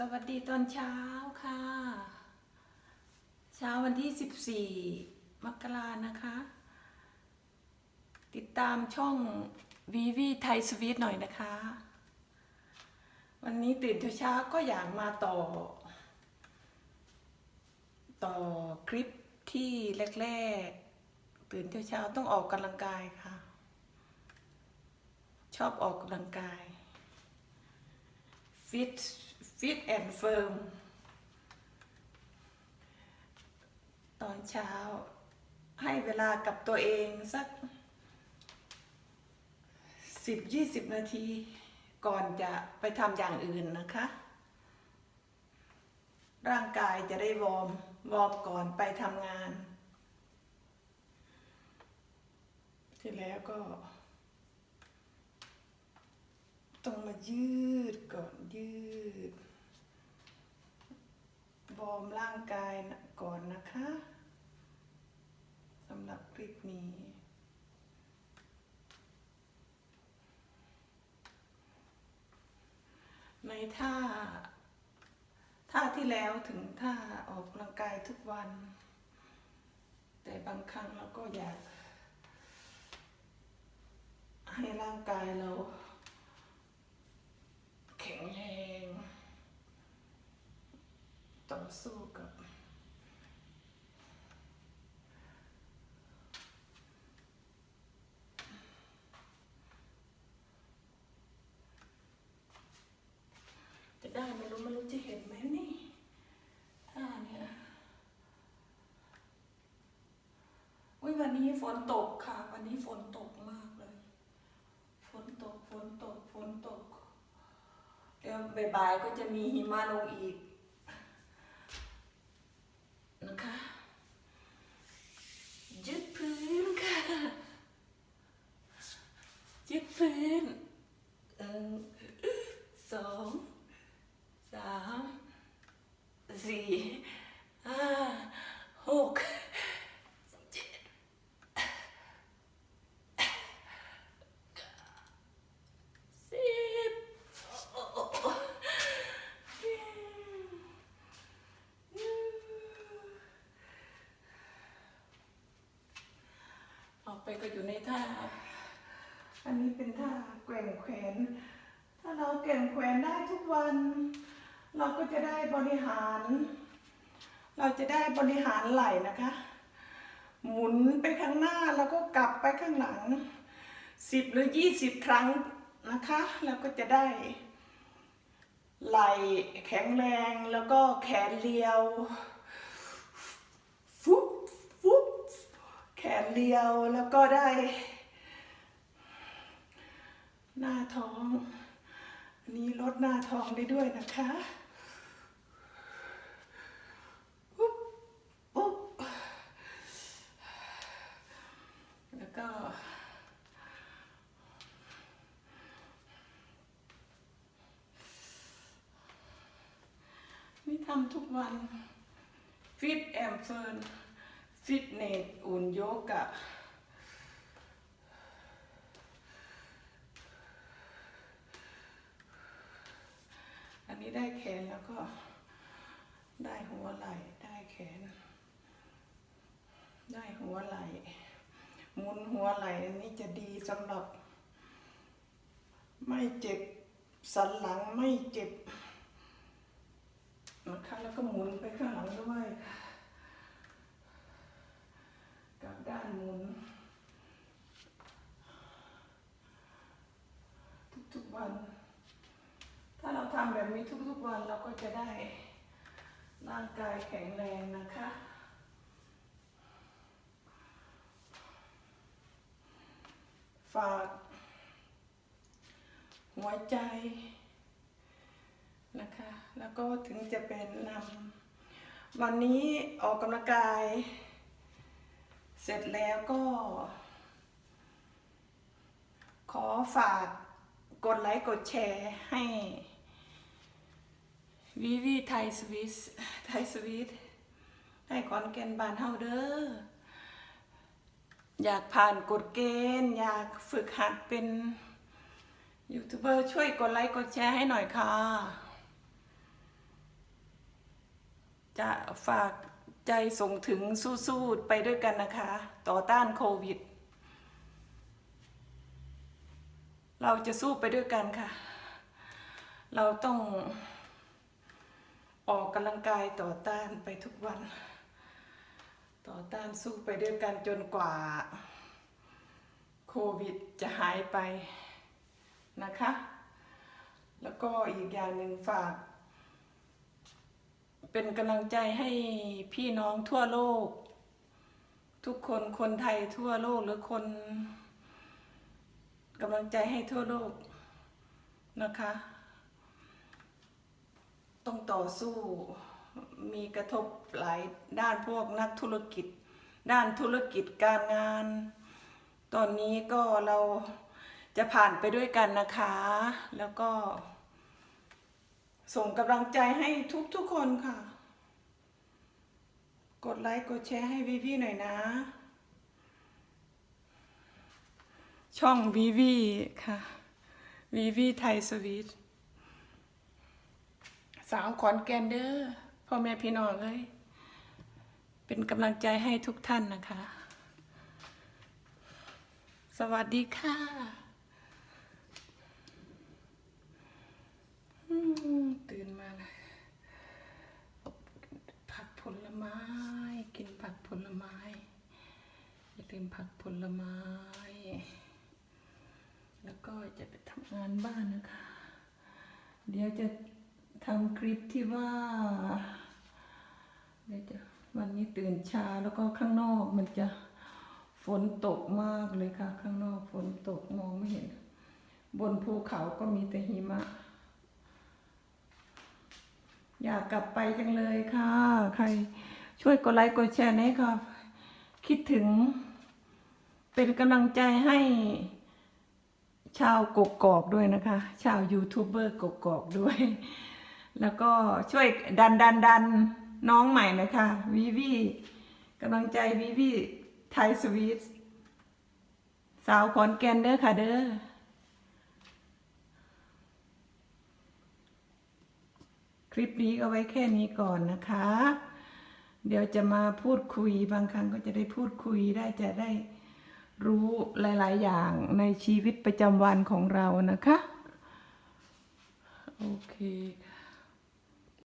สวัสดีตอนเช้าค่ะ เช้าวันที่ 14 มกรานะคะ ติดตามช่องวีวีไทยสวีทหน่อยนะคะ วันนี้ตื่นเช้าก็อยากมาต่อ ต่อคลิปที่แรกๆ ตื่นเช้าต้องออกกำลังกายค่ะ ชอบออกกำลังกายฟิต ฟิตแอนด์เฟิร์มตอนเช้า ให้เวลากับตัวเองสักสิบยี่สิบนาที ก่อนจะไปทำอย่างอื่นนะคะ ร่างกายจะได้วอร์มวอร์มก่อนไปทำงาน ที่แล้วก็ต้องมายืดก่อนยืด วอร์มร่างกายก่อนนะคะสำหรับคลิปนี้ในท่าท่าที่แล้วถึงท่าออกกำลังกายทุกวัน แต่บางครั้งเราก็อยาก ให้ร่างกายเรา แข็งแรง ต่อสู้กับ จะได้ไม่รู้ไม่รู้จะเห็นไหมนี่ท่าเนี่ยอุ้ยวันนี้ฝนตกค่ะ วันนี้ฝนตกมากเลย ฝนตกฝนตกฝนตก เดี๋ยวบ่ายๆก็จะมีหิมะลงอีก นะคะ ยึดพื้นค่ะ ยึดพื้นหนึ่งสองสามสี่ห้าหกเจ็ดสิบโอ้โอ้ออก ไปก็อยู่ในท่า อันนี้เป็นท่าแกว่งแขน ถ้าเราแกว่งแขวนได้ทุกวัน เราก็จะได้บริหาร เราจะได้บริหารไหล่นะคะ หมุนไปข้างหน้าแล้วก็กลับไปข้างหลังสิบหรือยี่สิบครั้งนะคะแล้วก็จะได้ ไหล่แข็งแรงแล้วก็แขนเรียว ฟุบฟุบ แขนเรียวแล้วก็ได้ หน้าท้องอันนี้ลดหน้าท้องได้ด้วยนะคะปุ๊บปุ๊บแล้วก็นี่ทำทุกวันฟิตแอมเฟิร์น ฟิตเนสอุ่นโยกะ อันนี้ได้แขนแล้วก็ได้หัวไหล่ ได้แขน ได้หัวไหล่หมุนหัวไหล่อันนี้จะดีสำหรับ ไม่เจ็บสันหลังไม่เจ็บนะคะแล้วก็หมุนไปข้างหลังด้วยค่ะกับด้านหมุน ทุกๆวัน ถ้าเราทำแบบนี้ทุ กวันเราก็จะได้ร่างกายแข็งแรงนะคะ ฝาก หัวใจนะคะ แล้วก็ถึงจะเป็นนำวันนี้ออกกำลังกาย เสร็จแล้วก็ ขอฝากกดไลค์กดแชร์ให้ วีวีไทยสวิสไทยสวิสให้ขอนแก่นบานเฮาเด้ออยากผ่านกฎเกณฑ์ อยากฝึกหัดเป็นยูทูบเบอร์ช่วยกดไลค์กดแชร์ให้หน่อยค่ะ จะฝากใจส่งถึงสู้ๆไปด้วยกันนะคะ ต่อต้านโควิด เราจะสู้ไปด้วยกันค่ะ เราต้อง ออกกำลังกายต่อต้านไปทุกวัน ต่อต้านสู้ไปด้วยกันจนกว่า โควิดจะหายไปนะคะ แล้วก็อีกอย่างหนึ่งฝาก เป็นกำลังใจให้พี่น้องทั่วโลก ทุกคนคนไทยทั่วโลกหรือคนกำลังใจให้ทั่วโลกนะคะ ต้องต่อสู้ มีกระทบหลายด้านพวกนักธุรกิจ ด้านธุรกิจการงาน ตอนนี้ก็เราจะผ่านไปด้วยกันนะคะ แล้วก็ ส่งกำลังใจให้ทุกๆคนค่ะ กดไลค์กดแชร์ให้วีวีหน่อยนะ ช่องวีวีค่ะวีวีไทยสวีท สาวขอนแก่นเด้อพ่อแม่พี่น้องเลย เป็นกำลังใจให้ทุกท่านนะคะ สวัสดีค่ะตื่นมาเลยผักผลไม้ กินผักผลไม้อย่าลืมผักผลไม้ แล้วก็จะไปทำงานบ้านนะคะ เดี๋ยวจะ ทำคลิปที่ว่าเดี๋ยวจะวันนี้ตื่นเช้าแล้วก็ข้างนอกมันจะฝนตกมากเลยค่ะ ข้างนอกฝนตกมองไม่เห็น บนภูเขาก็มีแต่หิมะ อยากกลับไปจังเลยค่ะ ใครช่วยกดไลค์กดแชร์หน่อยค่ะ คิดถึง เป็นกำลังใจให้ชาวกกอกด้วยนะคะ ชาวยูทูบเบอร์กกอกด้วย แล้วก็ช่วยดันดันดันน้องใหม่นะคะวีวีกำลังใจวีวีไทยสวีทสาวขอนแก่นเด้อค่ะเด้อคลิปนี้ก็ไว้แค่นี้ก่อนนะคะ เดี๋ยวจะมาพูดคุยบางครั้งก็จะได้พูดคุยได้จะได้รู้หลาย ๆ อย่างในชีวิตประจำวันของเรานะคะ โอเคค่ะ